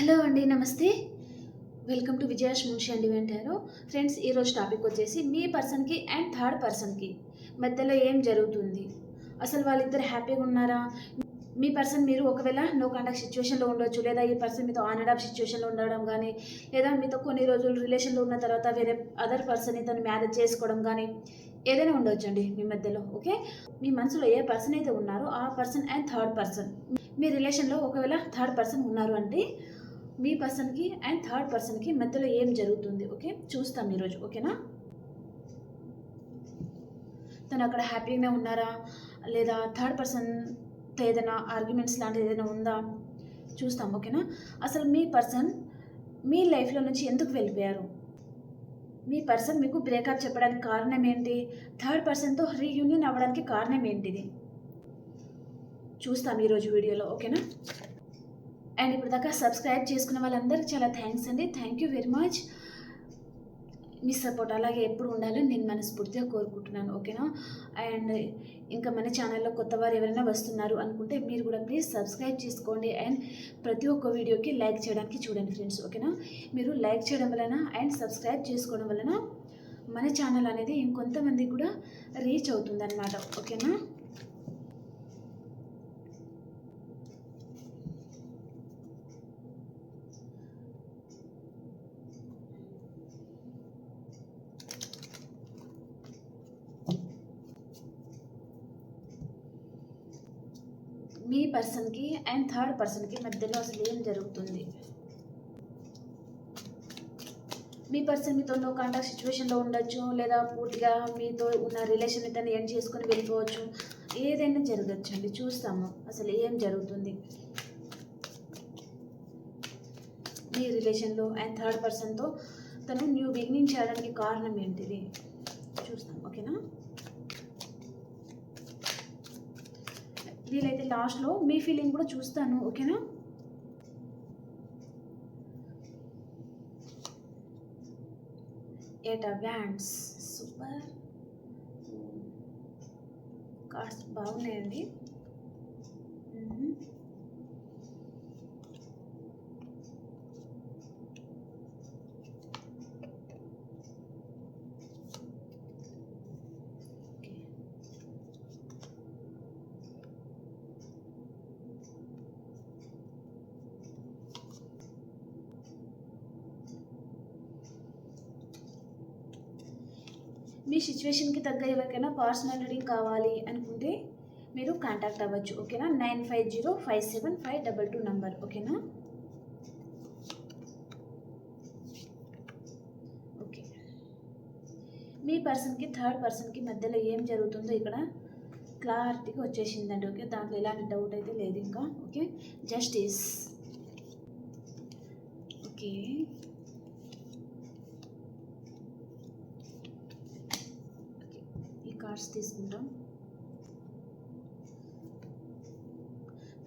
Hello అండి నమస్తే. Welcome to విజయాష్ Munshi అండి వెంటారు ఫ్రెండ్స్ ఈరోజు టాపిక్ వచ్చేసి మీ పర్సన్కి అండ్ థర్డ్ పర్సన్కి మధ్యలో ఏం జరుగుతుంది? అసలు వాళ్ళిద్దరు హ్యాపీగా ఉన్నారా? మీ పర్సన్ మీరు ఒకవేళ నో కాంటాక్ట్ సిచ్యువేషన్లో ఉండొచ్చు లేదా ఈ పర్సన్ మీతో ఆన్ అండ్ ఆఫ్ సిచ్యువేషన్లో ఉండడం కానీ లేదా మీతో కొన్ని రోజులు రిలేషన్లో ఉన్న తర్వాత వేరే అదర్ పర్సన్ తను మ్యారేజ్ చేసుకోవడం కానీ ఏదైనా ఉండొచ్చు అండి మీ మధ్యలో ఓకే మీ మనసులో ఏ పర్సన్ అయితే ఉన్నారో ఆ పర్సన్ అండ్ థర్డ్ పర్సన్ మీ రిలేషన్లో ఒకవేళ థర్డ్ పర్సన్ ఉన్నారు అంటే మీ పర్సన్కి అండ్ థర్డ్ పర్సన్కి మధ్యలో ఏం జరుగుతుంది ఓకే? చూస్తాం ఈరోజు ఓకేనా? తను అక్కడ హ్యాపీగానే ఉన్నారా? లేదా థర్డ్ పర్సన్తో ఏదైనా ఆర్గ్యుమెంట్స్ లాంటిది ఏదైనా ఉందా? చూస్తాం ఓకేనా? అసలు మీ పర్సన్ మీ లైఫ్లో నుంచి ఎందుకు వెళ్ళిపోయారు? మీ పర్సన్ మీకు బ్రేకప్ చెప్పడానికి కారణం ఏంటి? థర్డ్ పర్సన్తో రీయూనియన్ అవ్వడానికి కారణం ఏంటిది? చూస్తాం ఈరోజు వీడియోలో ఓకేనా? అండ్ ఇప్పుడు దాకా సబ్స్క్రైబ్ చేసుకున్న వాళ్ళందరికీ చాలా థ్యాంక్స్ అండి. థ్యాంక్ యూ వెరీ మచ్ మీ సపోర్ట్ అలాగే ఎప్పుడు ఉండాలని నేను మనస్ఫూర్తిగా కోరుకుంటున్నాను ఓకేనా అండ్ ఇంకా మన ఛానల్లో కొత్త వారు ఎవరైనా వస్తున్నారు అనుకుంటే మీరు కూడా ప్లీజ్ సబ్స్క్రైబ్ చేసుకోండి అండ్ ప్రతి ఒక్క వీడియోకి లైక్ చేయడానికి చూడండి ఫ్రెండ్స్ ఓకేనా మీరు లైక్ చేయడం వలన అండ్ సబ్స్క్రైబ్ చేసుకోవడం వలన మన ఛానల్ అనేది ఇంకొంతమందికి కూడా రీచ్ అవుతుంది అనమాట ఓకేనా మీ పర్సన్కి అండ్ థర్డ్ పర్సన్కి మధ్యలో అసలు ఏం జరుగుతుంది? మీ పర్సన్ మీతో నో కాంటాక్ట్ సిచ్యువేషన్లో ఉండొచ్చు లేదా పూర్తిగా మీతో ఉన్న రిలేషన్ ఇతను ఎండ్ చేసుకొని వెళ్ళిపోవచ్చు. ఏదైనా జరగచ్చు అండి చూస్తాము అసలు ఏం జరుగుతుంది. మీ రిలేషన్లో అండ్ థర్డ్ పర్సన్తో తను న్యూ బిగినింగ్ చేయడానికి కారణం ఏంటిది? చూస్తాం ఓకేనా వీలైతే లాస్ట్లో మీ ఫీలింగ్ కూడా చూస్తాను ఓకేనా ఎట్ వ్యాండ్స్ సూపర్ కార్డ్స్ బాగున్నాయండి. Hmm, సిచ్యువేషన్కి తగ్గ ఎవరికైనా పర్సనల్ రీడింగ్ కావాలి అనుకుంటే మీరు కాంటాక్ట్ అవ్వచ్చు ఓకేనా? Nine five zero five seven five double two number ఓకేనా? ఓకే. మీ పర్సన్కి థర్డ్ పర్సన్కి మధ్యలో ఏం జరుగుతుందో ఇక్కడ క్లారిటీగా వచ్చేసిందండి ఓకే? దాంట్లో ఎలాంటి డౌట్ అయితే లేదు ఇంకా ఓకే? జస్టిస్. ఓకే ఈ కార్డ్స్ తీసుకుంటాం.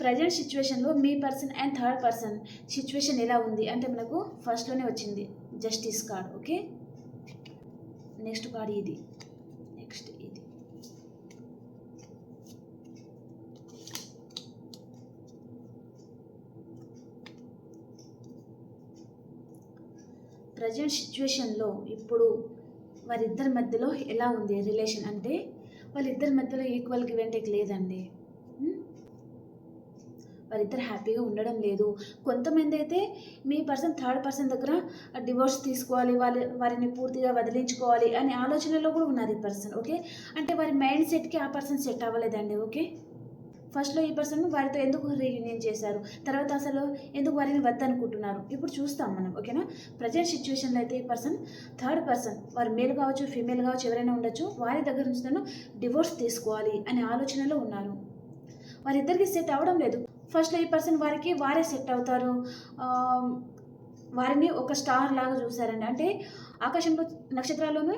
ప్రజెంట్ సిచ్యువేషన్లో మీ person and third person situation ఎలా ఉంది? అంటే మనకు ఫస్ట్లోనే వచ్చింది justice card okay next card ఇది. నెక్స్ట్ ఇది. ప్రజెంట్ సిచ్యువేషన్లో ఇప్పుడు వారిద్దరి మధ్యలో ఎలా ఉంది రిలేషన్ అంటే వాళ్ళిద్దరి మధ్యలో ఈక్వల్ గివ్ అండ్ టేక్ లేదండి. ఉం? వారిద్దరు హ్యాపీగా ఉండడం లేదు. కొంతమంది అయితే మీ పర్సన్ థర్డ్ పర్సన్ దగ్గర డివోర్స్ తీసుకోవాలి వాళ్ళ వారిని పూర్తిగా వదిలించుకోవాలి అనే ఆలోచనలో కూడా ఉన్నారు ఈ పర్సన్ ఓకే అంటే వారి మైండ్ సెట్కి ఆ పర్సన్ సెట్ అవ్వలేదండి ఓకే ఫస్ట్లో ఈ పర్సన్ వారితో ఎందుకు రీయూనియన్ చేశారు? తర్వాత అసలు ఎందుకు వారిని వద్దనుకుంటున్నారు? ఇప్పుడు చూస్తాం మనం ఓకేనా? ప్రజెంట్ సిచ్యువేషన్లో అయితే ఈ పర్సన్ థర్డ్ పర్సన్ వారు మేల్ కావచ్చు ఫీమేల్ కావచ్చు ఎవరైనా ఉండొచ్చు వారి దగ్గర నుంచి తను డివోర్స్ తీసుకోవాలి అనే ఆలోచనలో ఉన్నారు. వారిద్దరికి సెట్ అవ్వడం లేదు. ఫస్ట్లో ఈ పర్సన్ వారికి వారే సెట్ అవుతారు. వారిని ఒక స్టార్ లాగా చూశారండి. అంటే ఆకాశంలో నక్షత్రాల్లోనూ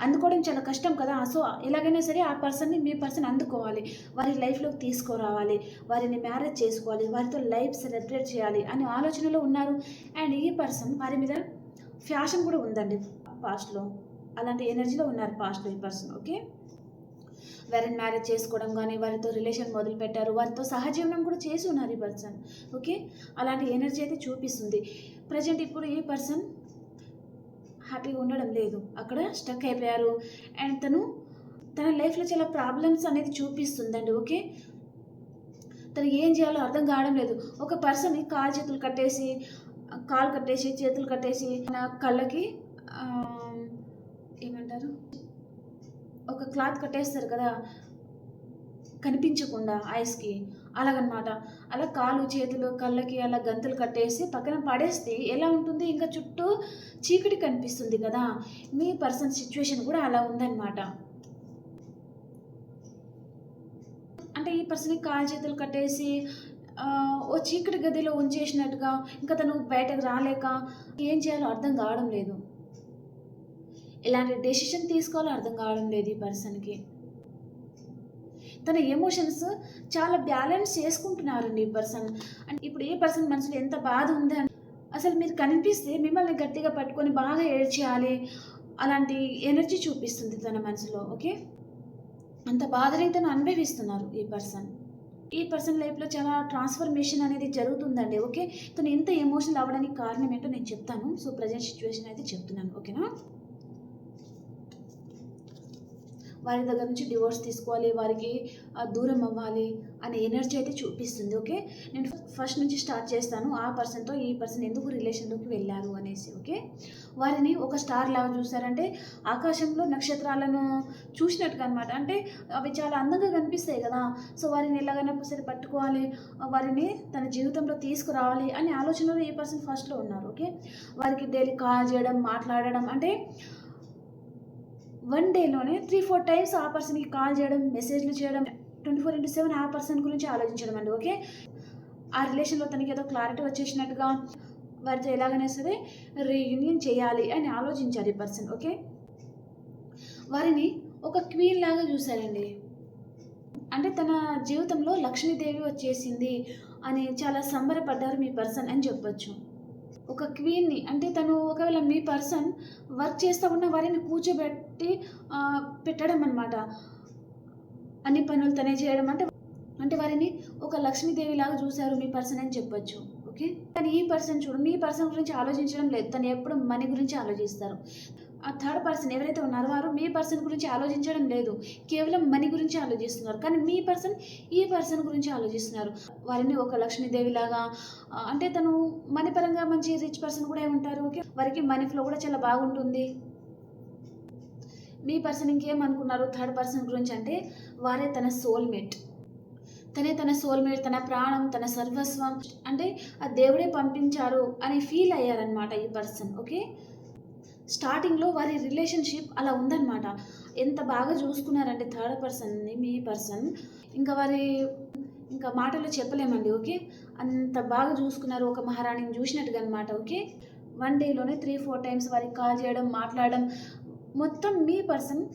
అందుకోవడం చాలా కష్టం కదా. సో ఎలాగైనా సరే ఆ పర్సన్ని మీ పర్సన్ అందుకోవాలి. వారి లైఫ్లోకి తీసుకురావాలి. వారిని మ్యారేజ్ చేసుకోవాలి. వారితో లైఫ్ సెలబ్రేట్ చేయాలి అనే ఆలోచనలో ఉన్నారు. అండ్ ఈ పర్సన్ వారి మీద ఫ్యాషన్ కూడా ఉందండి. పాస్ట్లో అలాంటి ఎనర్జీలో ఉన్నారు పాస్ట్లో ఈ పర్సన్. ఓకే? వారిని మ్యారేజ్ చేసుకోవడం కానీ వారితో రిలేషన్ మొదలు పెట్టారు వారితో సహజీవనం కూడా చేసి ఉన్నారు ఈ పర్సన్ ఓకే అలాంటి ఎనర్జీ అయితే చూపిస్తుంది. ప్రజెంట్ ఇప్పుడు ఈ పర్సన్ హ్యాపీగా ఉండడం లేదు. అక్కడ స్టక్ అయిపోయారు. అండ్ తను తన లైఫ్లో చాలా ప్రాబ్లమ్స్ అనేది చూపిస్తుందండి. ఓకే తను ఏం చేయాలో అర్థం కావడం లేదు. ఒక పర్సన్ కాలు చేతులు కట్టేసి కాలు కట్టేసి చేతులు కట్టేసి నా కళ్ళకి ఒక క్లాత్ కట్టేస్తారు కదా కనిపించకుండా ఐస్కి. అలాగనమాట. అలా కాలు చేతులు కళ్ళకి అలా గంతులు కట్టేసి పక్కన పడేస్తే ఎలా ఉంటుంది? ఇంకా చుట్టూ చీకటి కనిపిస్తుంది కదా. మీ పర్సన్ సిచ్యువేషన్ కూడా అలా ఉందన్నమాట అంటే ఈ పర్సన్కి కాలు చేతులు కట్టేసి ఓ చీకటి గదిలో ఉంచేసినట్టుగా ఇంకా తను బయటకు రాలేక ఏం చేయాలో అర్థం కావడం లేదు. ఎలాంటి డెసిషన్ తీసుకోవాలో అర్థం కావడం లేదు ఈ పర్సన్కి తన ఎమోషన్స్ చాలా బ్యాలెన్స్ చేసుకుంటున్నారండి ఈ పర్సన్ అంటే ఇప్పుడు ఏ పర్సన్ మనసులో ఎంత బాధ ఉంది అని అసలు మీరు కనిపిస్తే మిమ్మల్ని గట్టిగా పట్టుకొని బాగా ఏడ్చేయాలి అలాంటి ఎనర్జీ చూపిస్తుంది తన మనసులో ఓకే? అంత బాధని తను అనుభవిస్తున్నారు ఈ పర్సన్ ఈ పర్సన్ లైఫ్లో చాలా ట్రాన్స్ఫర్మేషన్ అనేది జరుగుతుందండి ఓకే? తను ఎంత ఎమోషనల్ అవ్వడానికి కారణం ఏంటో నేను చెప్తాను. సో ప్రజెంట్ సిచ్యువేషన్ అయితే చెప్తున్నాను ఓకేనా? వారి దగ్గర నుంచి డివోర్స్ తీసుకోవాలి వారికి దూరం అవ్వాలి అనే ఎనర్జీ అయితే చూపిస్తుంది ఓకే? నేను ఫస్ట్ నుంచి స్టార్ట్ చేస్తాను ఆ పర్సన్తో ఈ పర్సన్ ఎందుకు రిలేషన్లోకి వెళ్ళారు అనేసి ఓకే? వారిని ఒక స్టార్ లాగా చూసారంటే ఆకాశంలో నక్షత్రాలను చూసినట్టుగా అనమాట అంటే అవి చాలా అందంగా కనిపిస్తాయి కదా సో వారిని ఎలాగైనా సరే పట్టుకోవాలి వారిని తన జీవితంలో తీసుకురావాలి అనే ఆలోచనలో ఈ పర్సన్ ఫస్ట్లో ఉన్నారు ఓకే? వారికి డైలీ కాల్ చేయడం మాట్లాడడం అంటే వన్ డేలోనే త్రీ ఫోర్ టైమ్స్ ఆ పర్సన్కి కాల్ చేయడం మెసేజ్లు చేయడం ట్వంటీ ఫోర్ ఇంటూ సెవెన్ ఆ పర్సన్ గురించి ఆలోచించడం అండి ఓకే ఆ రిలేషన్లో తనకి ఏదో క్లారిటీ వచ్చేసినట్టుగా వారితో ఎలాగైనా సరే రీయూనియన్ చేయాలి అని ఆలోచించారు ఈ పర్సన్ ఓకే వారిని ఒక క్వీన్ లాగా చూశారండి. అంటే తన జీవితంలో లక్ష్మీదేవి వచ్చేసింది అని చాలా సంబరపడ్డారు మీ పర్సన్ అని చెప్పొచ్చు. ఒక క్వీన్ని అంటే తను ఒకవేళ మీ పర్సన్ వర్క్ చేస్తూ ఉన్న వారిని కూర్చోబెట్టి పెట్టడం అనమాట అన్ని పనులు తనే చేయడం అంటే అంటే వారిని ఒక లక్ష్మీదేవి లాగా చూశారు మీ పర్సన్ అని చెప్పొచ్చు ఓకే కానీ ఈ పర్సన్ చూడు మీ పర్సన్ గురించి ఆలోచించడం లేదు. తను ఎప్పుడు మనీ గురించి ఆలోచిస్తారు. ఆ థర్డ్ పర్సన్ ఎవరైతే ఉన్నారో వారు మీ పర్సన్ గురించి ఆలోచించడం లేదు. కేవలం మనీ గురించి ఆలోచిస్తున్నారు. కానీ మీ పర్సన్ ఈ పర్సన్ గురించి ఆలోచిస్తున్నారు. వారిని ఒక లక్ష్మీదేవిలాగా అంటే తను మనీ పరంగా మంచి రిచ్ పర్సన్ కూడా ఉంటారు. ఓకే? వారికి మనీ ఫ్లో కూడా చాలా బాగుంటుంది. మీ పర్సన్ ఇంకేమనుకున్నారు థర్డ్ పర్సన్ గురించి అంటే వారే తన సోల్మేట్ తనే తన సోల్మేట్ తన ప్రాణం తన సర్వస్వం అంటే ఆ దేవుడే పంపించారు అని ఫీల్ అయ్యారనమాట ఈ పర్సన్ ఓకే? స్టార్టింగ్లో వారి రిలేషన్షిప్ అలా ఉందన్నమాట. ఎంత బాగా చూసుకున్నారంటే థర్డ్ పర్సన్ని మీ పర్సన్. ఇంకా వారి ఇంకా మాటలో చెప్పలేమండి ఓకే? అంత బాగా చూసుకున్నారు ఒక మహారాణిని చూసినట్టుగా అనమాట ఓకే? వన్ డేలోనే త్రీ ఫోర్ టైమ్స్ వారికి కాల్ చేయడం మాట్లాడడం. మొత్తం మీ పర్సన్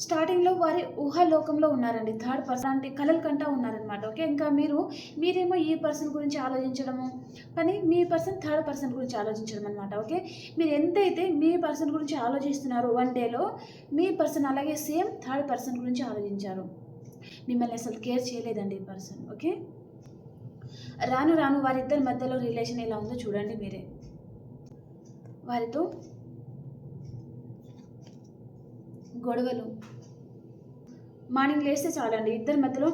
స్టార్టింగ్లో వారి ఊహాలోకంలో ఉన్నారండి. థర్డ్ పర్సన్ అంటే కలలు కంటా ఉన్నారనమాట ఓకే? ఇంకా మీరు మీరేమో ఈ పర్సన్ గురించి ఆలోచించడము కానీ మీ పర్సన్ థర్డ్ పర్సన్ గురించి ఆలోచించడం అనమాట ఓకే? మీరు ఎంతైతే మీ పర్సన్ గురించి ఆలోచిస్తున్నారో వన్ డేలో మీ పర్సన్ అలాగే సేమ్ థర్డ్ పర్సన్ గురించి ఆలోచించారు. మిమ్మల్ని అసలు కేర్ చేయలేదండి ఈ పర్సన్. ఓకే? రాను రాను వారిద్దరి మధ్యలో రిలేషన్ ఎలా ఉందో చూడండి మీరే. వారితో గొడవలు. మార్నింగ్ లేస్తే చాలండి. ఇద్దరి మధ్యలో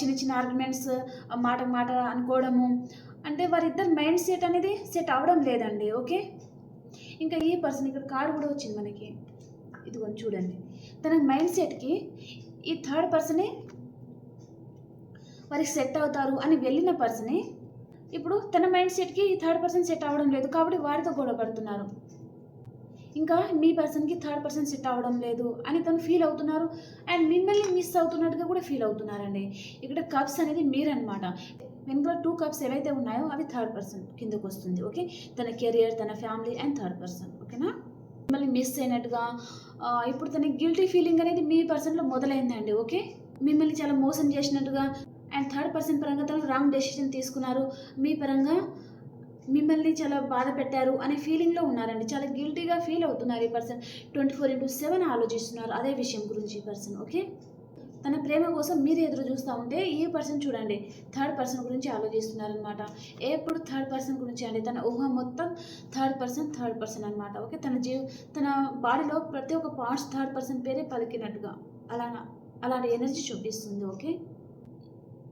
చిన్న చిన్న ఆర్గ్యుమెంట్స్ మాట మాట అనుకోవడము. అంటే వారిద్దరు మైండ్ సెట్ అనేది సెట్ అవ్వడం లేదండి. ఓకే? ఇంకా ఈ పర్సన్ ఇక్కడ కార్డు కూడా వచ్చింది మనకి. ఇదిగోండి చూడండి. తన మైండ్ సెట్కి ఈ థర్డ్ పర్సనే వారికి సెట్ అవుతారు అని వెళ్ళిన పర్సనే ఇప్పుడు తన మైండ్ సెట్కి ఈ థర్డ్ పర్సన్ సెట్ అవ్వడం లేదు. కాబట్టి వారితో గొడవ పడుతున్నారు. ఇంకా మీ పర్సన్కి థర్డ్ పర్సన్ సెట్ అవ్వడం లేదు అని తను ఫీల్ అవుతున్నారు. అండ్ మిమ్మల్ని మిస్ అవుతున్నట్టుగా కూడా ఫీల్ అవుతున్నారండి. ఇక్కడ కప్స్ అనేది మీరనమాట వెనుక టూ కప్స్ ఏవైతే ఉన్నాయో అవి థర్డ్ పర్సన్ కిందకు వస్తుంది. ఓకే? తన కెరియర్ తన ఫ్యామిలీ అండ్ థర్డ్ పర్సన్. ఓకేనా? మిమ్మల్ని మిస్ అయినట్టుగా ఇప్పుడు తన గిల్టీ ఫీలింగ్ అనేది మీ పర్సన్లో మొదలైందండి. ఓకే? మిమ్మల్ని చాలా మోసం చేసినట్టుగా అండ్ థర్డ్ పర్సన్ పరంగా తను రాంగ్ డెసిషన్ తీసుకున్నారు. మీ పరంగా మిమ్మల్ని చాలా బాధ పెట్టారు అనే ఫీలింగ్లో ఉన్నారండి. చాలా గిల్టీగా ఫీల్ అవుతున్నారు ఈ person twenty four into seven ఆలోచిస్తున్నారు అదే విషయం గురించి ఈ పర్సన్ ఓకే తన ప్రేమ కోసం మీరు ఎదురు చూస్తూ ఉంటే ఈ పర్సన్ చూడండి థర్డ్ పర్సన్ గురించి ఆలోచిస్తున్నారనమాట ఎప్పుడు థర్డ్ పర్సన్ గురించి అండి? తన ఊహ మొత్తం థర్డ్ పర్సన్ థర్డ్ పర్సన్ అనమాట ఓకే తన జీవ తన బాడీలో ప్రతి ఒక్క పార్ట్స్ థర్డ్ పర్సన్ పేరే పలికినట్టుగా అలా అలాంటి ఎనర్జీ చూపిస్తుంది ఓకే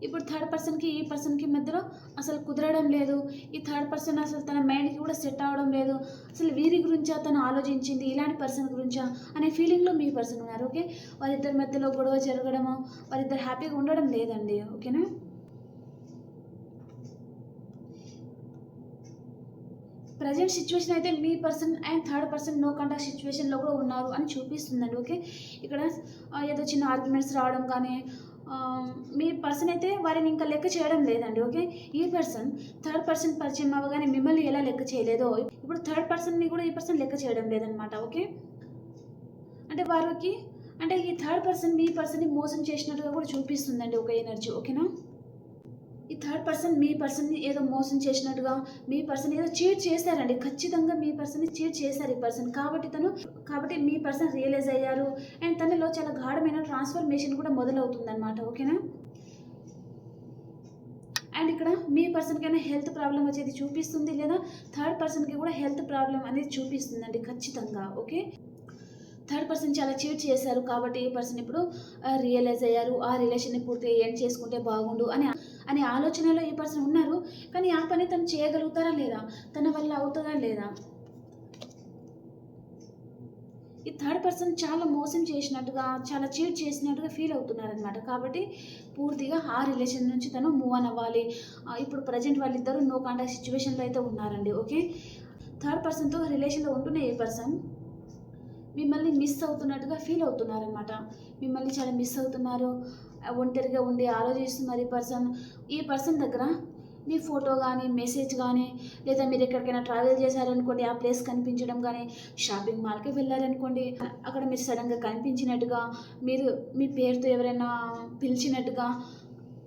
ఇప్పుడు థర్డ్ పర్సన్కి ఈ పర్సన్కి మధ్యలో అసలు కుదరడం లేదు. ఈ థర్డ్ పర్సన్ అసలు తన మైండ్కి కూడా సెట్ అవ్వడం లేదు. అసలు వీరి గురించా తను ఆలోచించింది ఇలాంటి పర్సన్ గురించా అనే ఫీలింగ్లో మీ పర్సన్ ఉన్నారు ఓకే వారిద్దరి మధ్యలో గొడవ జరగడము వారిద్దరు హ్యాపీగా ఉండడం లేదండి ఓకేనా ప్రజెంట్ సిచ్యువేషన్ అయితే మీ person and third person no contact సిచ్యువేషన్లో కూడా ఉన్నారు అని చూపిస్తుందండి ఓకే ఇక్కడ ఏదో చిన్న ఆర్గ్యుమెంట్స్ రావడం కానీ మీ పర్సన్ అయితే వారిని ఇంకా లెక్క చేయడం లేదండి ఓకే? ఈ పర్సన్ థర్డ్ పర్సన్ పరిచయం అవ్వగానే మిమ్మల్ని ఎలా లెక్క చేయలేదో ఇప్పుడు థర్డ్ పర్సన్ని కూడా ఈ పర్సన్ లెక్క చేయడం లేదనమాట ఓకే? అంటే వారికి అంటే ఈ థర్డ్ పర్సన్ మీ పర్సన్ని మోసం చేసినట్టుగా కూడా చూపిస్తుందండి ఒక ఎనర్జీ ఓకేనా? ఈ థర్డ్ పర్సన్ మీ పర్సన్ని ఏదో మోసం చేసినట్టుగా మీ పర్సన్ ఏదో చీట్ చేశారండి. ఖచ్చితంగా మీ పర్సన్ని చీట్ చేశారు ఈ పర్సన్ కాబట్టి తను కాబట్టి మీ పర్సన్ రియలైజ్ అయ్యారు. అండ్ తనలో చాలా గాఢమైన ట్రాన్స్ఫర్మేషన్ కూడా మొదలవుతుందన్నమాట. ఓకేనా? అండ్ ఇక్కడ మీ పర్సన్కైనా హెల్త్ ప్రాబ్లం వచ్చేది చూపిస్తుంది లేదా థర్డ్ పర్సన్కి కూడా హెల్త్ ప్రాబ్లం అనేది చూపిస్తుందండి ఖచ్చితంగా. ఓకే? థర్డ్ పర్సన్ చాలా చీట్ చేశారు కాబట్టి ఈ పర్సన్ ఇప్పుడు రియలైజ్ అయ్యారు. ఆ రిలేషన్ని పూర్తిగా ఎండ్ చేసుకుంటే బాగుండు అని అనే ఆలోచనలో ఈ పర్సన్ ఉన్నారు. కానీ ఆ పని తను చేయగలుగుతారా లేదా? తన వల్ల అవుతుందా లేదా? ఈ థర్డ్ పర్సన్ చాలా మోసం చేసినట్టుగా చాలా చీట్ చేసినట్టుగా ఫీల్ అవుతున్నారనమాట కాబట్టి పూర్తిగా ఆ రిలేషన్ నుంచి తను మూవ్ ఆన్ అవ్వాలి. ఇప్పుడు ప్రజెంట్ వాళ్ళిద్దరూ నో కాంటాక్ట్ సిచ్యువేషన్లో అయితే ఉన్నారండి. ఓకే? థర్డ్ పర్సన్తో రిలేషన్లో ఉంటున్న ఈ పర్సన్ మిమ్మల్ని మిస్ అవుతున్నట్టుగా ఫీల్ అవుతున్నారనమాట మిమ్మల్ని చాలా మిస్ అవుతున్నారు. ఒంటరిగా ఉండి ఆలోచిస్తున్నారు ఈ పర్సన్ ఈ పర్సన్ దగ్గర మీ ఫోటో కానీ మెసేజ్ కానీ లేదా మీరు ఎక్కడికైనా ట్రావెల్ చేశారనుకోండి ఆ ప్లేస్ కనిపించడం కానీ షాపింగ్ మాల్కి వెళ్ళారనుకోండి అక్కడ మీరు సడన్గా కనిపించినట్టుగా మీరు మీ పేరుతో ఎవరైనా పిలిచినట్టుగా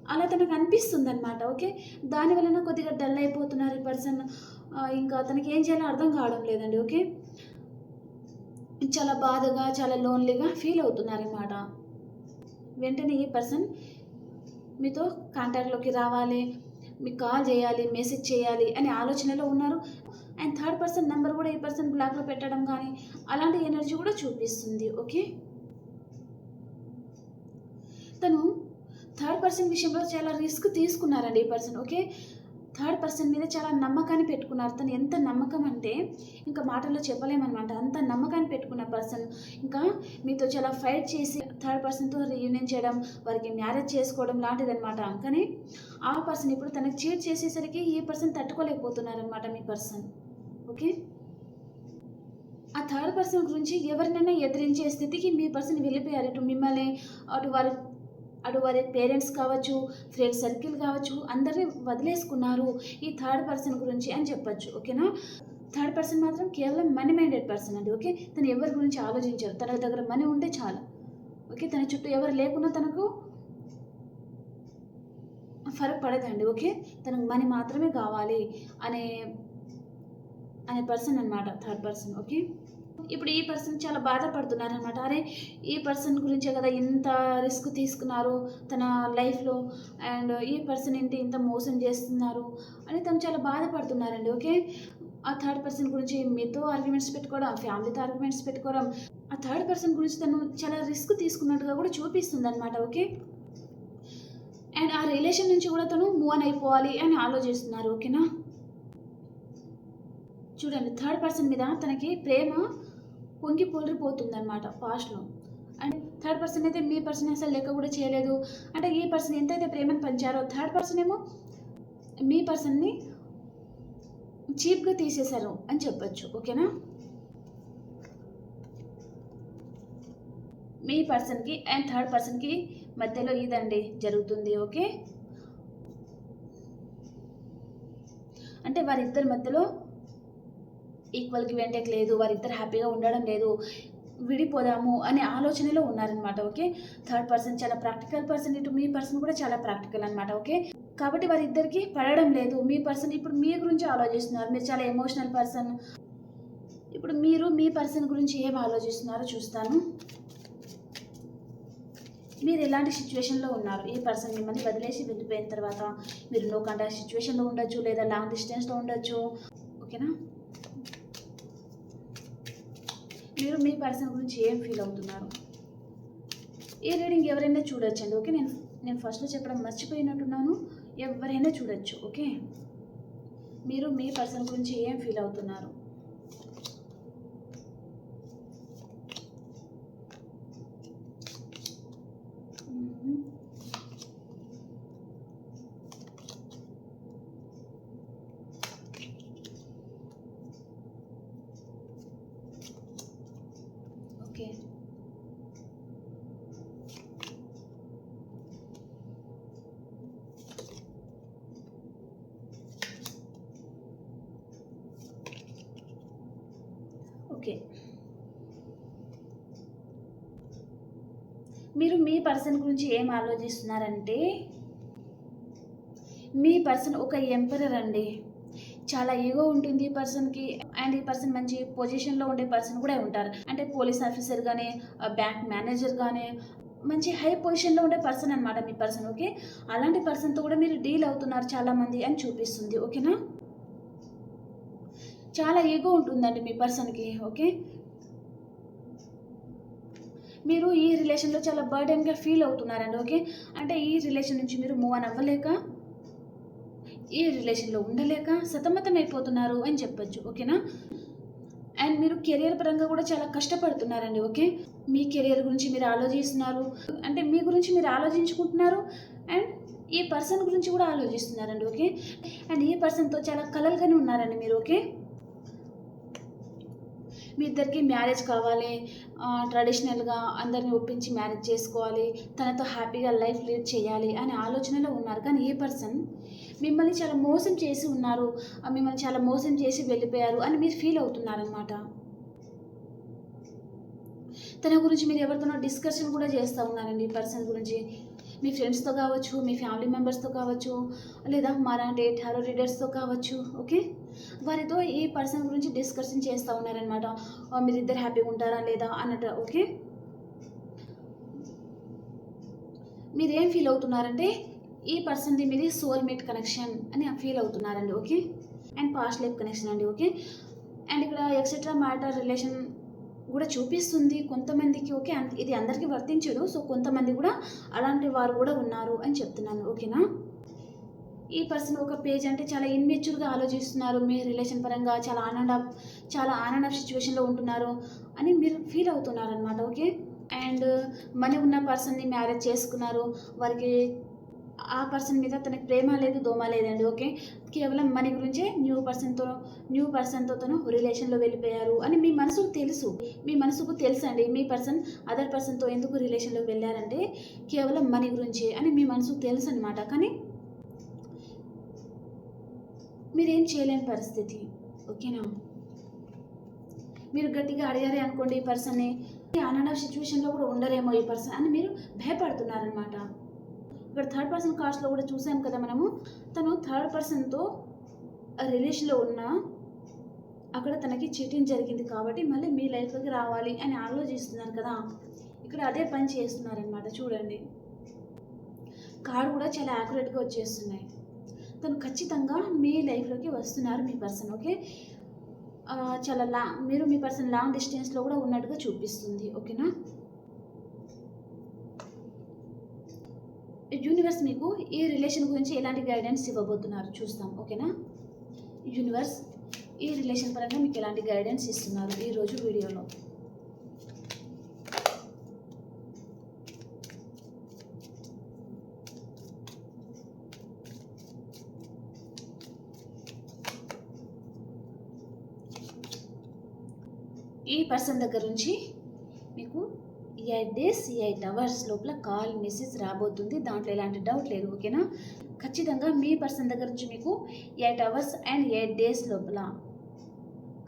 అలా తనకు అనిపిస్తుంది అనమాట ఓకే? దాని వలన కొద్దిగా డల్ అయిపోతున్నారు ఈ పర్సన్ ఇంకా తనకి ఏం చేయాలో అర్థం కావడం లేదండి ఓకే? చాలా బాధగా చాలా లోన్లీగా ఫీల్ అవుతున్నారన్నమాట వెంటనే ఈ పర్సన్ మీతో కాంటాక్ట్లోకి రావాలి మీకు కాల్ చేయాలి మెసేజ్ చేయాలి అనే ఆలోచనలో ఉన్నారు. అండ్ థర్డ్ పర్సన్ నెంబర్ కూడా ఈ పర్సన్ బ్లాక్లో పెట్టడం కానీ అలాంటి ఎనర్జీ కూడా చూపిస్తుంది ఓకే? తను థర్డ్ పర్సన్ విషయంలో చాలా రిస్క్ తీసుకున్నారండి ఈ పర్సన్ ఓకే? థర్డ్ పర్సన్ మీద చాలా నమ్మకాన్ని పెట్టుకున్నారు. తను ఎంత నమ్మకం అంటే ఇంకా మాటల్లో చెప్పలేమన్నమాట. అంత నమ్మకాన్ని పెట్టుకున్న పర్సన్. ఇంకా మీతో చాలా ఫైట్ చేసి థర్డ్ పర్సన్తో రీయూనియన్ చేయడం వారికి మ్యారేజ్ చేసుకోవడం లాంటిదనమాట కానీ ఆ పర్సన్ ఇప్పుడు తనకు చీట్ చేసేసరికి ఈ పర్సన్ తట్టుకోలేకపోతున్నారనమాట మీ పర్సన్. ఓకే? ఆ థర్డ్ పర్సన్ గురించి ఎవరినైనా ఎదిరించే స్థితికి మీ పర్సన్ వెళ్ళిపోయారు. ఇటు మిమ్మల్ని అటు వారి అటు వారి పేరెంట్స్ కావచ్చు ఫ్రెండ్ సర్కిల్ కావచ్చు అందరినీ వదిలేసుకున్నారు ఈ థర్డ్ పర్సన్ గురించి అని చెప్పొచ్చు ఓకేనా థర్డ్ పర్సన్ మాత్రం కేవలం మనీ మైండెడ్ పర్సన్ అండి ఓకే తను ఎవరి గురించి ఆలోచించారు తన దగ్గర మనీ ఉంటే చాలు ఓకే తన చుట్టూ ఎవరు లేకున్నా తనకు ఫరక్ పడదండి ఓకే తనకు మనీ మాత్రమే కావాలి అనే అనే పర్సన్ అనమాట థర్డ్ పర్సన్ ఓకే ఇప్పుడు ఈ పర్సన్ చాలా బాధపడుతున్నారు అనమాట అరే ఈ పర్సన్ గురించే కదా ఇంత రిస్క్ తీసుకున్నారు తన లైఫ్లో అండ్ ఈ పర్సన్ ఏంటి ఇంత మోసం చేస్తున్నారు అని తను చాలా బాధపడుతున్నారండి ఓకే ఆ థర్డ్ పర్సన్ గురించి మీతో ఆర్గ్యుమెంట్స్ పెట్టుకోవడం ఫ్యామిలీతో ఆర్గ్యుమెంట్స్ పెట్టుకోవడం ఆ థర్డ్ పర్సన్ గురించి తను చాలా రిస్క్ తీసుకున్నట్టుగా కూడా చూపిస్తుంది అనమాట ఓకే అండ్ ఆ రిలేషన్ నుంచి కూడా తను మూవ్ ఆన్ అయిపోవాలి అని ఆలోచిస్తున్నారు ఓకేనా చూడండి థర్డ్ పర్సన్ మీద తనకి ప్రేమ పొంగి పొలిపోతుంది అనమాట ఫాస్ట్లో అండ్ థర్డ్ పర్సన్ అయితే మీ పర్సన్ అసలు లెక్క కూడా చేయలేదు. అంటే ఈ పర్సన్ ఎంతైతే ప్రేమను పంచారో థర్డ్ పర్సన్ ఏమో మీ పర్సన్ని చీప్గా తీసేశారు అని చెప్పచ్చు. ఓకేనా మీ పర్సన్కి అండ్ థర్డ్ పర్సన్కి మధ్యలో ఇదండి జరుగుతుంది. ఓకే అంటే వారిద్దరి మధ్యలో ఈక్వల్కి వెంటకి లేదు వారిద్దరు హ్యాపీగా ఉండడం లేదు విడిపోదాము అనే ఆలోచనలో ఉన్నారనమాట ఓకే? థర్డ్ పర్సన్ చాలా ప్రాక్టికల్ పర్సన్ ఇటు మీ పర్సన్ కూడా చాలా ప్రాక్టికల్ అనమాట ఓకే? కాబట్టి వారిద్దరికి పడడం లేదు మీ పర్సన్ ఇప్పుడు మీ గురించి ఆలోచిస్తున్నారు మీరు చాలా ఎమోషనల్ పర్సన్ ఇప్పుడు మీరు మీ పర్సన్ గురించి ఏం ఆలోచిస్తున్నారో చూస్తాను. మీరు ఎలాంటి సిచ్యువేషన్లో ఉన్నారు? ఈ పర్సన్ మిమ్మల్ని వదిలేసి వెళ్ళిపోయిన తర్వాత మీరు నో కాంటాక్ట్ సిచ్యువేషన్లో ఉండొచ్చు లేదా లాంగ్ డిస్టెన్స్లో ఉండొచ్చు ఓకేనా? మీరు మీ పర్సన్ గురించి ఏం ఫీల్ అవుతున్నారు? ఈ రీడింగ్ ఎవరైనా చూడొచ్చండి ఓకే? నేను నేను ఫస్ట్లో చెప్పడం మర్చిపోయినట్టున్నాను. ఎవరైనా చూడొచ్చు ఓకే? మీరు మీ పర్సన్ గురించి ఏం ఫీల్ అవుతున్నారు మ్మ్. ఓకే ఓకే మీరు మీ పర్సన్ గురించి ఏం ఆలోచిస్తున్నారంటే మీ పర్సన్ ఒక ఎంపరర్ అండి. చాలా ఈగో ఉంటుంది ఈ పర్సన్కి అండ్ ఈ పర్సన్ మంచి పొజిషన్లో ఉండే పర్సన్ కూడా ఉంటారు. అంటే పోలీస్ ఆఫీసర్ కానీ బ్యాంక్ మేనేజర్ కానీ మంచి హై పొజిషన్లో ఉండే పర్సన్ అనమాట మీ పర్సన్ ఓకే? అలాంటి పర్సన్తో కూడా మీరు డీల్ అవుతున్నారు చాలామంది అని చూపిస్తుంది ఓకేనా? చాలా ఈగో ఉంటుందండి మీ పర్సన్కి ఓకే? మీరు ఈ రిలేషన్లో చాలా బర్డెన్గా ఫీల్ అవుతున్నారండి ఓకే? అంటే ఈ రిలేషన్ నుంచి మీరు మూవ్ అని అవ్వలేక ఈ రిలేషన్లో ఉండలేక సతమతం అయిపోతున్నారు అని చెప్పొచ్చు ఓకేనా? అండ్ మీరు కెరియర్ పరంగా కూడా చాలా కష్టపడుతున్నారండి ఓకే? మీ కెరియర్ గురించి మీరు ఆలోచిస్తున్నారు అంటే మీ గురించి మీరు ఆలోచించుకుంటున్నారు అండ్ ఈ పర్సన్ గురించి కూడా ఆలోచిస్తున్నారండి ఓకే? అండ్ ఈ పర్సన్తో చాలా కలలుగానే ఉన్నారండి మీరు ఓకే? మీ ఇద్దరికి మ్యారేజ్ కావాలి. ట్రెడిషనల్గా అందరిని ఒప్పించి మ్యారేజ్ చేసుకోవాలి. తనతో హ్యాపీగా లైఫ్ లీడ్ చేయాలి అనే ఆలోచనలో ఉన్నారు. కానీ ఏ పర్సన్? మిమ్మల్ని చాలా మోసం చేసి ఉన్నారు. మిమ్మల్ని చాలా మోసం చేసి వెళ్ళిపోయారు అని మీరు ఫీల్ అవుతున్నారనమాట తన గురించి మీరు ఎవరితోనో డిస్కషన్ కూడా చేస్తూ ఉన్నారండి ఈ పర్సన్ గురించి. మీ ఫ్రెండ్స్తో కావచ్చు మీ ఫ్యామిలీ మెంబర్స్తో కావచ్చు లేదా మాలాంటి టారో రీడర్స్తో కావచ్చు ఓకే? వారితో ఈ పర్సన్ గురించి డిస్కషన్ చేస్తూ ఉన్నారనమాట మీరు ఇద్దరు హ్యాపీగా ఉంటారా లేదా అన్నట్టు ఓకే? మీరు ఏం ఫీల్ అవుతున్నారంటే ఈ పర్సన్ది మీది సోల్మేట్ కనెక్షన్ అని feel అవుతున్నారండి okay? And past life connection అండి ఓకే? అండ్ ఇక్కడ ఎక్సెట్రా మ్యాటర్ రిలేషన్ కూడా చూపిస్తుంది కొంతమందికి ఓకే? ఇది అందరికీ వర్తించదు సో కొంతమంది కూడా అలాంటి వారు కూడా ఉన్నారు అని చెప్తున్నాను ఓకేనా? ఈ పర్సన్ ఒక పేజ్ అంటే చాలా ఇన్మెచ్యూర్గా ఆలోచిస్తున్నారు. మీ రిలేషన్ పరంగా చాలా ఆనంద చాలా ఆనంద సిచ్యువేషన్లో ఉంటున్నారు అని మీరు ఫీల్ అవుతున్నారు అనమాట ఓకే అండ్ మనీ ఉన్న పర్సన్ని మ్యారేజ్ చేసుకున్నారు. వారికి ఆ పర్సన్ మీద తనకి ప్రేమ లేదు దోమ లేదండి ఓకే కేవలం మనీ గురించే న్యూ పర్సన్తో న్యూ పర్సన్తో తను రిలేషన్లో వెళ్ళిపోయారు అని మీ మనసుకు తెలుసు. మీ మనసుకు తెలుసు అండి మీ పర్సన్ అదర్ పర్సన్తో ఎందుకు రిలేషన్లో వెళ్ళారంటే కేవలం మనీ గురించే అని మీ మనసుకు తెలుసు అనమాట కానీ మీరేం చేయలేని పరిస్థితి ఓకేనా? మీరు గట్టిగా అడిగారే అనుకోండి ఈ పర్సన్ని. ఆనంద సిచ్యువేషన్లో కూడా ఉండలేమో ఈ పర్సన్ అని మీరు భయపడుతున్నారనమాట ఇక్కడ థర్డ్ పర్సన్ కార్డ్స్లో కూడా చూసాం కదా మనము. తను థర్డ్ పర్సన్తో రిలేషన్లో ఉన్న అక్కడ తనకి చీటింగ్ జరిగింది కాబట్టి మళ్ళీ మీ లైఫ్లోకి రావాలి అని ఆలోచిస్తున్నారు కదా. ఇక్కడ అదే పని చేస్తున్నారనమాట చూడండి. కార్డు కూడా చాలా యాక్యురేట్గా వచ్చేస్తున్నాయి. తను ఖచ్చితంగా మీ లైఫ్లోకి వస్తున్నారు మీ పర్సన్ ఓకే? చాలా లా మీరు మీ పర్సన్ లాంగ్ డిస్టెన్స్లో కూడా ఉన్నట్టుగా చూపిస్తుంది ఓకేనా? యూనివర్స్ మీకు ఈ రిలేషన్ గురించి ఎలాంటి గైడెన్స్ ఇవ్వబోతున్నారు చూస్తాం ఓకేనా? యూనివర్స్ ఈ రిలేషన్ పరంగా మీకు ఎలాంటి గైడెన్స్ ఇస్తున్నారు ఈరోజు వీడియోలో? ఈ పర్సన్ దగ్గర నుంచి మీకు ఎయిట్ డేస్ ఎయిట్ అవర్స్ లోపల కాల్ మెసేజ్ రాబోతుంది. దాంట్లో ఎలాంటి డౌట్ లేదు ఓకేనా ఖచ్చితంగా మీ పర్సన్ దగ్గర నుంచి మీకు eight hours and eight days లోపల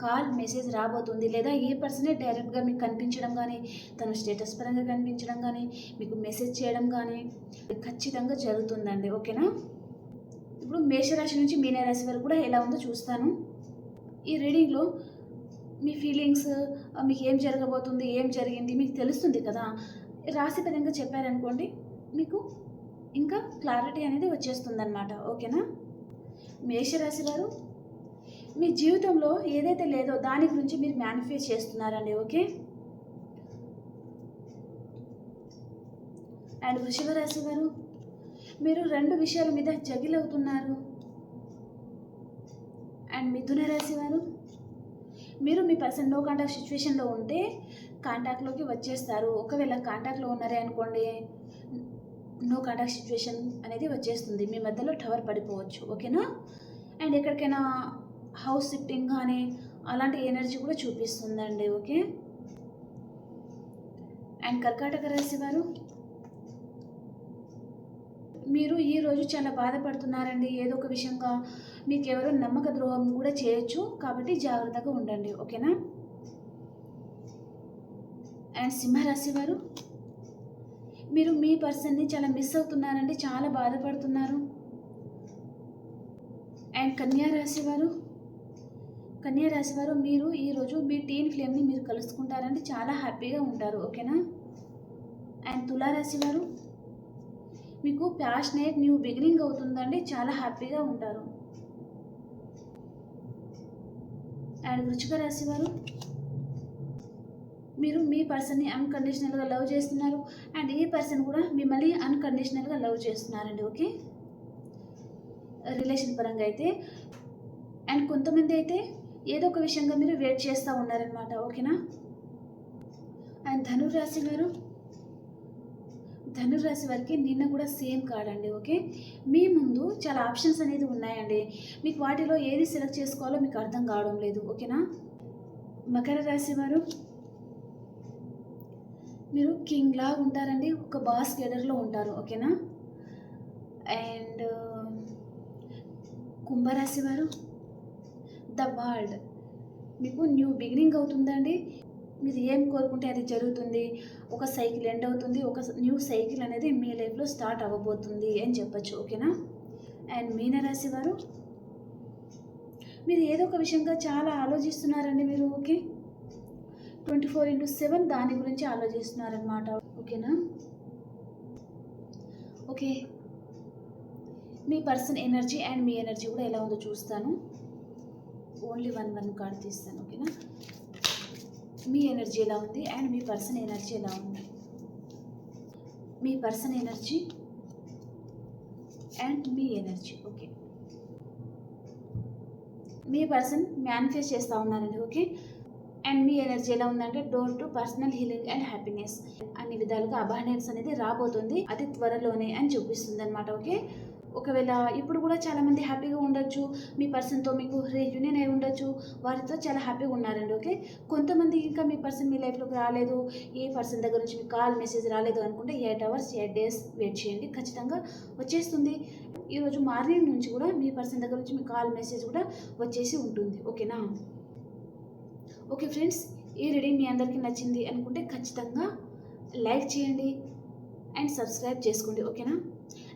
కాల్ మెసేజ్ రాబోతుంది. లేదా ఏ పర్సనే డైరెక్ట్గా మీకు కనిపించడం కానీ తన స్టేటస్ పరంగా కనిపించడం కానీ మీకు మెసేజ్ చేయడం కానీ ఖచ్చితంగా జరుగుతుందండి ఓకేనా ఇప్పుడు మేషరాశి నుంచి మీనరాశి వరకు కూడా ఎలా ఉందో చూస్తాను. ఈ రీడింగ్లో మీ ఫీలింగ్స్ మీకు ఏం జరగబోతుంది ఏం జరిగింది మీకు తెలుస్తుంది కదా. రాసిపరంగా చెప్పారనుకోండి మీకు ఇంకా క్లారిటీ అనేది వచ్చేస్తుందన్నమాట. ఓకేనా? మేషరాశి వారు మీ జీవితంలో ఏదైతే లేదో దాని గురించి మీరు మేనిఫెస్ట్ చేస్తున్నారండి ఓకే? అండ్ వృషభ రాశి వారు మీరు రెండు విషయాల మీద జగిలవుతున్నారు. అండ్ మిథున రాశి వారు మీరు మీ పర్సన్ నో కాంటాక్ట్ సిచ్యువేషన్లో ఉంటే కాంటాక్ట్లోకి వచ్చేస్తారు. ఒకవేళ కాంటాక్ట్లో ఉన్నారే అనుకోండి నో కాంటాక్ట్ సిచ్యువేషన్ అనేది వచ్చేస్తుంది. మీ మధ్యలో టవర్ పడిపోవచ్చు. ఓకేనా? అండ్ ఎక్కడికైనా హౌస్ షిఫ్టింగ్ కానీ అలాంటి ఎనర్జీ కూడా చూపిస్తుందండి. ఓకే? అండ్ కర్కాటక రాశి వారు? మీరు ఈరోజు చాలా బాధపడుతున్నారండి. ఏదో ఒక విషయంగా మీకు ఎవరో నమ్మక ద్రోహం కూడా చేయొచ్చు. కాబట్టి జాగ్రత్తగా ఉండండి. ఓకేనా? అండ్ సింహరాశి వారు మీరు మీ పర్సన్ని చాలా మిస్ అవుతున్నారండి. చాలా బాధపడుతున్నారు. అండ్ కన్యా రాశి వారు కన్యా రాశి వారు మీరు ఈరోజు మీ టీన్ ఫ్లేమ్ని మీరు కలుసుకుంటారండి. చాలా హ్యాపీగా ఉంటారు. ఓకేనా? అండ్ తులారాశి వారు మీకు ప్యాషనేట్ న్యూ బిగినింగ్ అవుతుందండి. చాలా హ్యాపీగా ఉంటారు. అండ్ వృచ్చిక రాశి వారు మీరు మీ పర్సన్ని అన్కండిషనల్గా లవ్ చేస్తున్నారు. అండ్ ఈ పర్సన్ కూడా మిమ్మల్ని అన్కండిషనల్గా లవ్ చేస్తున్నారండి. ఓకే? రిలేషన్ పరంగా అయితే. అండ్ కొంతమంది అయితే ఏదో ఒక విషయంగా మీరు వెయిట్ చేస్తూ ఉన్నారనమాట ఓకేనా? అండ్ ధనురాశి వారు ధనురాశి వారికి నిన్న కూడా సేమ్ కార్డ్ అండి ఓకే? మీ ముందు చాలా ఆప్షన్స్ అనేది ఉన్నాయండి. మీకు వాటిలో ఏది సెలెక్ట్ చేసుకోవాలో మీకు అర్థం కావడం లేదు ఓకేనా? మకర రాశి వారు మీరు కింగ్ లాగా ఉంటారండి ఒక బాస్ గెడర్లో ఉంటారు ఓకేనా? అండ్ కుంభరాశి వారు ద వరల్డ్. మీకు న్యూ బిగినింగ్ అవుతుందండి. మీరు ఏం కోరుకుంటే అది జరుగుతుంది ఒక సైకిల్ ఎండ్ అవుతుంది ఒక న్యూ సైకిల్ అనేది మీ లైఫ్లో స్టార్ట్ అవ్వబోతుంది అని చెప్పచ్చు ఓకేనా? అండ్ మీనరాశి వారు? మీరు ఏదో ఒక విషయంగా చాలా ఆలోచిస్తున్నారండి మీరు okay? Twenty four into seven దాని గురించి ఆలోచిస్తున్నారనమాట ఓకేనా? ఓకే. మీ పర్సన్ ఎనర్జీ అండ్ మీ ఎనర్జీ కూడా ఎలా ఉందో చూస్తాను. ఓన్లీ వన్ వన్ కార్డ్ తీస్తాను ఓకేనా? మీ ఎనర్జీ ఎలా ఉంది? అండ్ మీ పర్సన్ ఎనర్జీ ఎలా ఉంది? మీ పర్సన్ ఎనర్జీ అండ్ మీ ఎనర్జీ. ఓకే. మీ పర్సన్ మేనిఫెస్ట్ చేస్తూ ఉన్నారండి. ఓకే. అండ్ మీ ఎనర్జీ ఎలా ఉందంటే door to personal healing and happiness అన్ని విధాలుగా అబాండెన్స్ అనేది రాబోతుంది. అతి త్వరలోనే అని చూపిస్తుంది అనమాట ఓకే. ఒకవేళ ఇప్పుడు కూడా చాలామంది హ్యాపీగా ఉండొచ్చు మీ పర్సన్తో మీకు రీయూనియన్ అయి ఉండొచ్చు వారితో చాలా హ్యాపీగా ఉన్నారండి ఓకే? కొంతమంది ఇంకా మీ పర్సన్ మీ లైఫ్లోకి రాలేదు ఏ పర్సన్ దగ్గర నుంచి మీకు కాల్ మెసేజ్ రాలేదు అనుకుంటే eight hours eight days wait చేయండి ఖచ్చితంగా వచ్చేస్తుంది. ఈరోజు మార్నింగ్ నుంచి కూడా మీ పర్సన్ దగ్గర నుంచి మీ కాల్ మెసేజ్ కూడా వచ్చేసి ఉంటుంది ఓకేనా? ఓకే ఫ్రెండ్స్ ఈ రీడింగ్ మీ అందరికీ నచ్చింది అనుకుంటే ఖచ్చితంగా లైక్ చేయండి అండ్ సబ్స్క్రైబ్ చేసుకోండి ఓకేనా?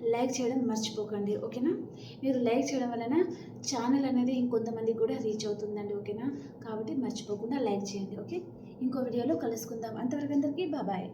లైక్ చేయడం మర్చిపోకండి ఓకేనా? మీరు లైక్ చేయడం వలన ఛానల్ అనేది ఇంకొంతమందికి కూడా రీచ్ అవుతుందండి ఓకేనా? కాబట్టి మర్చిపోకుండా లైక్ చేయండి ఓకే? ఇంకో వీడియోలో కలుసుకుందాం. అంతవరకు అందరికీ బాబాయ్